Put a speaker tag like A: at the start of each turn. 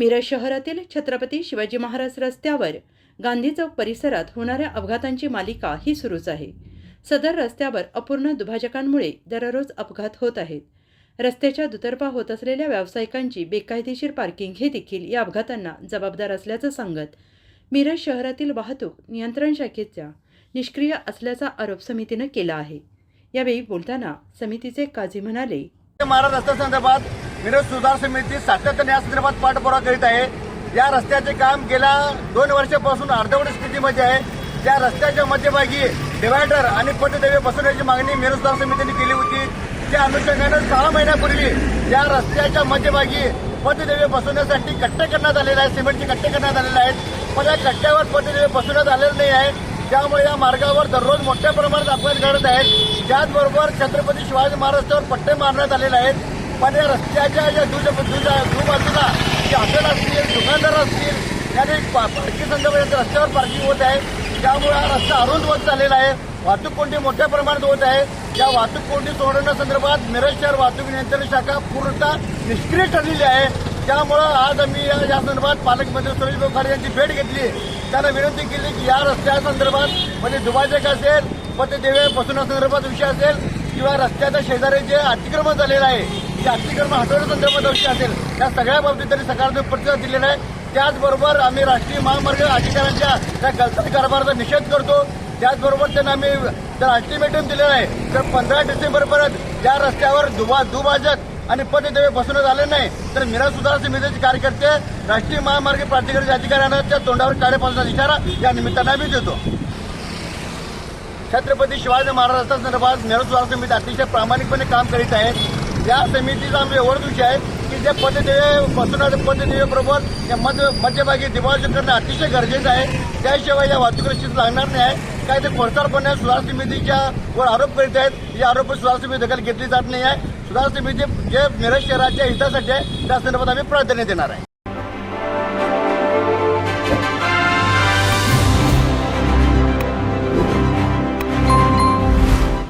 A: मिरज शहरातील छत्रपती शिवाजी महाराज रस्त्यावर गांधी चौक परिसरात होणाऱ्या अपघातांची मालिका ही सुरूच आहे. सदर रस्त्यावर अपूर्ण दुभाजकांमुळे दररोज अपघात होत आहेत. रस्त्याच्या दुतर्फा होत असलेल्या व्यावसायिकांची बेकायदेशीर पार्किंग हे देखील या अपघातांना जबाबदार असल्याचं सांगत मिरज शहरातील वाहतूक नियंत्रण शाखेच्या निष्क्रिय असल्याचा आरोप समितीनं केला आहे. यावेळी बोलताना समितीचे काझी म्हणाले
B: महाराज रस्त्यासंदर्भात मिरज सुधार समिती सातत्याने या संदर्भात पाठपुरावा करीत आहे. या रस्त्याचे काम गेल्या दोन वर्षापासून अर्धवट स्थितीमध्ये आहे. त्या रस्त्याच्या मध्यभागी डिवायडर आणि पटदेवे बसवण्याची मागणी मिरज सुधार समितीने केली होती. त्या अनुषंगानं सहा महिन्यापूर्वी या रस्त्याच्या मध्यभागी पटदेवे बसवण्यासाठी कट्टे करण्यात आलेले आहेत. सिमेंटचे कट्टे करण्यात आलेले आहेत. पण या कट्ट्यावर पटदेवे बसवण्यात आलेले नाही आहे त्यामुळे या मार्गावर दररोज मोठ्या प्रमाणात अपघात घडत आहेत. त्याचबरोबर छत्रपती शिवाजी महाराष्ट्रावर पट्टे मारण्यात आलेले आहेत. पण या रस्त्याच्या ज्या दुज बाजूला जे हॉटेल असतील दुकानदार असतील याने पार्किंग संदर्भात रस्त्यावर पार्किंग होत आहे. त्यामुळे हा रस्ता अरुंद होत चाललेला आहे. वाहतूक कोंडी मोठ्या प्रमाणात होत आहे. या वाहतूक कोंडी सोडवण्यासंदर्भात मिरज शहर वाहतूक नियंत्रण शाखा पूर्णतः निष्क्रिय ठरलेली आहे. त्यामुळं आज आम्ही या या संदर्भात पालकमंत्री सुरेश बोखारे यांची भेट घेतली. त्यांना विनंती केली की या रस्त्यासंदर्भात म्हणजे दुभाजक असेल पतदेवे बसवण्यासंदर्भात विषय असेल किंवा रस्त्याच्या शेजारी जे अतिक्रमण झालेलं आहे ते अतिक्रमण हटवण्यासंदर्भात विषय असेल त्या सगळ्या बाबतीत त्यांनी सकारात्मक प्रतिसाद दिलेला आहे. त्याचबरोबर आम्ही राष्ट्रीय महामार्ग अधिकाऱ्यांच्या त्या गलत कारभाराचा निषेध करतो. त्याचबरोबर त्यांना आम्ही जर अल्टिमेटम दिलेलं आहे. तर पंधरा डिसेंबरपर्यंत या रस्त्यावर दुबा दुभाजक आणि पददेवे बसवण्यात आले नाही तर मिरज सुधार समितीचे कार्यकर्ते राष्ट्रीय महामार्ग प्राधिकरणाच्या अधिकाऱ्यांना त्या तोंडावर काढेपासून इशारा या निमित्तानं आम्ही देतो. छत्रपती शिवाजी महाराजांसंदर्भात मिरज सुधार समिती अतिशय प्रामाणिकपणे काम करीत आहे. या समितीचा आमचा एवढं विषय आहे की जे पद्धतीने बसवणारे पददेवेबरोबर या मध्य मध्यभागी दिवाळी करणं अतिशय गरजेचं आहे. त्याशिवाय या वाहतूक लागणार नाही आहे. काय ते खोडसारपणे सुधार समितीच्या वर आरोप करीत आहेत. या आरोप सुधार समिती दखल घेतली जात नाही आहे. सुधार समिती जे मिरज शहराच्या हितासाठी आहे त्या संदर्भात आम्ही प्राधान्य देणार आहे.